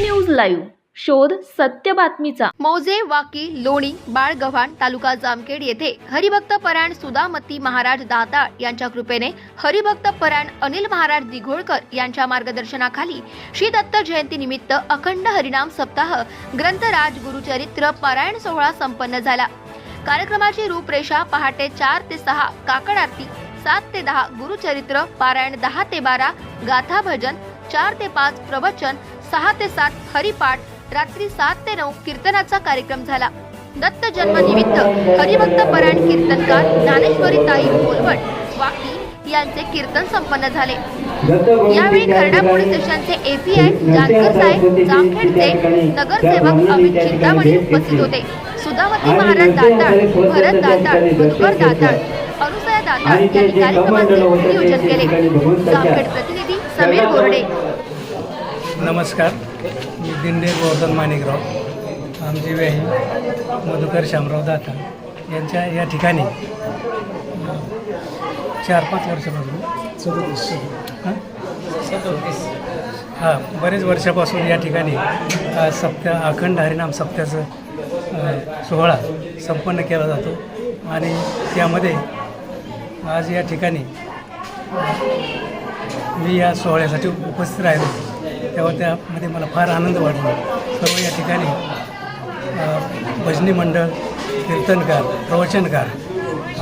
News live शोध सत्य बातमीचा. मौजे वाकी लोणी बाळगव्हाण तालुका जामखेड येथे हरिभक्त परायण सुदामती महाराज दाताळ यांच्या कृपेने हरिभक्त परायण अनिल महाराज दिघोळकर यांच्या मार्गदर्शनाखाली श्री दत्त जयंती निमित्त अखंड हरिनाम सप्ताह ग्रंथराज गुरुचरित्र पारायण सोहळा संपन्न झाला. कार्यक्रमाची रूपरेषा पहाटे चार ते सहा काकड आरती सात ते दहा गुरुचरित्र पारायण दहा ते बारा गाथा भजन चार ते पाच प्रवचन सहा ते सात हरिपाठ रात्री सात ते नऊ कीर्तनाचा कार्यक्रम झाला. दत्त जन्मनिमित्त हरिभक्त परायण कीर्तनकार ज्ञानेश्वरी ताई कोलवट वाकी यांचे कीर्तन संपन्न झाले. यावेळी खरडा पोलीस स्टेशनचे एपीआय जानकर साहेब जामखेडचे नगरसेवक अमित चिंतामणी उपस्थित होते. सुधावती महाराज दाताळ भरत दाताळ मधुकर दाताळ अनुसया दाताळ यांनी कार्यक्रमाचे नियोजन केले. जामखेड प्रतिनिधी समीर बोर्डे नमस्कार. मी दिंडे गोवर्धन माणिकराव आमचे वेही मधुकर शामराव दाता. यांच्या या ठिकाणी चार पाच वर्षापासून हां? हां बरेच वर्षापासून या ठिकाणी सप्त्या अखंड हरिनाम सप्त्याचं सोहळा संपन्न केला जातो. आणि त्यामध्ये आज या ठिकाणी मी या सोहळ्यासाठी उपस्थित राहिलो. तेव्हा त्यामध्ये मला फार आनंद वाटला. सर्व या ठिकाणी भजनी मंडळ कीर्तनकार प्रवचनकार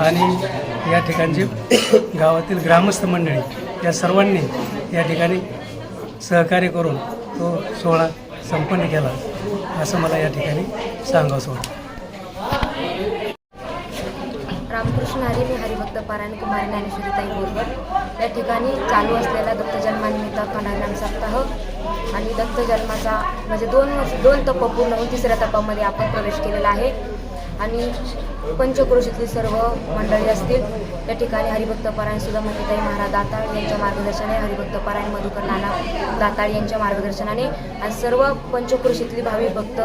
आणि या ठिकाणचे गावातील ग्रामस्थ मंडळी या सर्वांनी या ठिकाणी सहकार्य करून तो सोहळा संपन्न केला असं मला या ठिकाणी सांगावंसं वाटतं. रामकृष्ण हरी मी हरिभक्त पारायण कुमारी ज्ञानेश्वरीताई बोरकर या ठिकाणी चालू असलेला दत्तजन्म आणि दत्त जन्माचा म्हणजे दोन दोन तप पूर्ण होऊन तिसऱ्या तपामध्ये आपण प्रवेश केलेला आहे. आणि पंचक्रोशीतली सर्व मंडळी असतील या ठिकाणी हरिभक्त परायण सुद्धा मतीताई महाराज दाताळ यांच्या मार्गदर्शनाने हरिभक्त परायण मधुकर नाना दाताळ यांच्या मार्गदर्शनाने आणि सर्व पंचक्रोशीतली भावी भक्त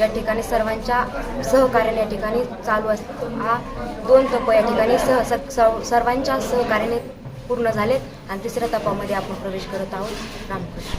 या ठिकाणी सर्वांच्या सहकार्याने या ठिकाणी चालू अस हा दोन तप या ठिकाणी सह स- सर्वांच्या सहकार्याने पूर्ण झालेत. आणि तिसऱ्या तपामध्ये आपण प्रवेश करत आहोत. रामकृष्ण.